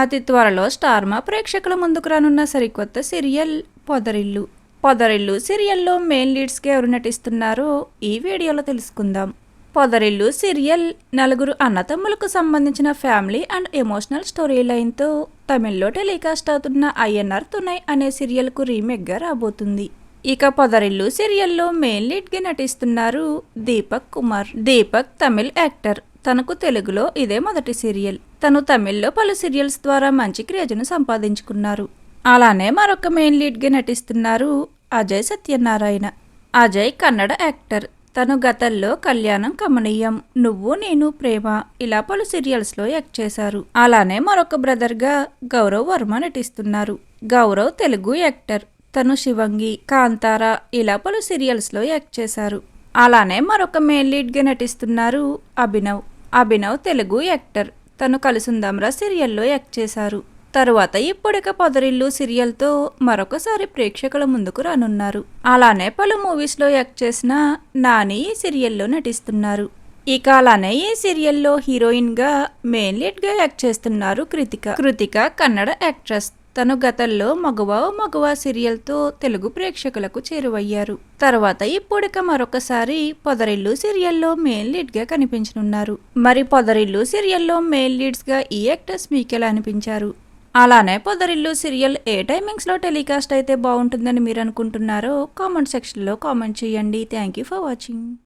అతి త్వరలో స్టార్మా ప్రేక్షకుల ముందుకు రానున్న సరికొత్త సీరియల్ పొదరిల్లు పొదరిల్లు సీరియల్లో మెయిన్ లీడ్స్గా ఎవరు నటిస్తున్నారో ఈ వీడియోలో తెలుసుకుందాం. పొదరిల్లు సీరియల్ నలుగురు అన్నతమ్ములకు సంబంధించిన ఫ్యామిలీ అండ్ ఎమోషనల్ స్టోరీ లైన్తో తమిళ్ళో టెలికాస్ట్ అవుతున్న ఐఎన్ఆర్ తునై అనే సీరియల్కు రీమేక్గా రాబోతుంది. ఇక పొదరిల్లు సీరియల్లో మెయిన్ లీడ్గా నటిస్తున్నారు దీపక్ కుమార్. దీపక్ తమిళ్ యాక్టర్. తనకు తెలుగులో ఇదే మొదటి సీరియల్. తను తమిళ్ళో పలు సీరియల్స్ ద్వారా మంచి క్రేజ్ను సంపాదించుకున్నారు. అలానే మరొక మెయిన్ లీడ్గా నటిస్తున్నారు అజయ్ సత్యనారాయణ. అజయ్ కన్నడ యాక్టర్. తను గతంలో కళ్యాణం కమనీయం నువ్వు నేను ప్రేమ ఇలా పలు సీరియల్స్లో యాక్ట్ చేశారు. అలానే మరొక బ్రదర్గా గౌరవ్ వర్మ నటిస్తున్నారు. గౌరవ్ తెలుగు యాక్టర్. తను శివంగి కాంతార ఇలా పలు సీరియల్స్లో యాక్ట్ చేశారు. అలానే మరొక మెయిన్ లీడ్గా నటిస్తున్నారు అభినవ్. అభినవ్ తెలుగు యాక్టర్. తను కలుసుందాంరా సీరియల్లో యాక్ట్ చేశారు. తరువాత ఇప్పుడిక పొదరిల్లు సీరియల్తో మరొకసారి ప్రేక్షకుల ముందుకు రానున్నారు. అలానే పలు మూవీస్లో యాక్ట్ చేసిన నాని ఈ సీరియల్లో నటిస్తున్నారు. ఇక అలానే ఈ సీరియల్లో హీరోయిన్గా మెయిన్ లీడ్గా యాక్ట్ చేస్తున్నారు కృతిక. కృతిక కన్నడ యాక్ట్రెస్. తను గతంలో మగువ ఓ మగువ సీరియల్తో తెలుగు ప్రేక్షకులకు చేరువయ్యారు. తర్వాత ఇప్పుడిక మరొకసారి పొదరిల్లు సీరియల్లో మెయిన్ లీడ్గా కనిపించనున్నారు. మరి పొదరిల్లు సీరియల్లో మెయిన్ లీడ్స్గా ఈ యాక్టర్స్ మీకెలా అనిపించారు? అలానే పొదరిల్లు సీరియల్ ఏ టైమింగ్స్లో టెలికాస్ట్ అయితే బాగుంటుందని మీరు అనుకుంటున్నారో కామెంట్ సెక్షన్లో కామెంట్ చేయండి. Thank you for watching.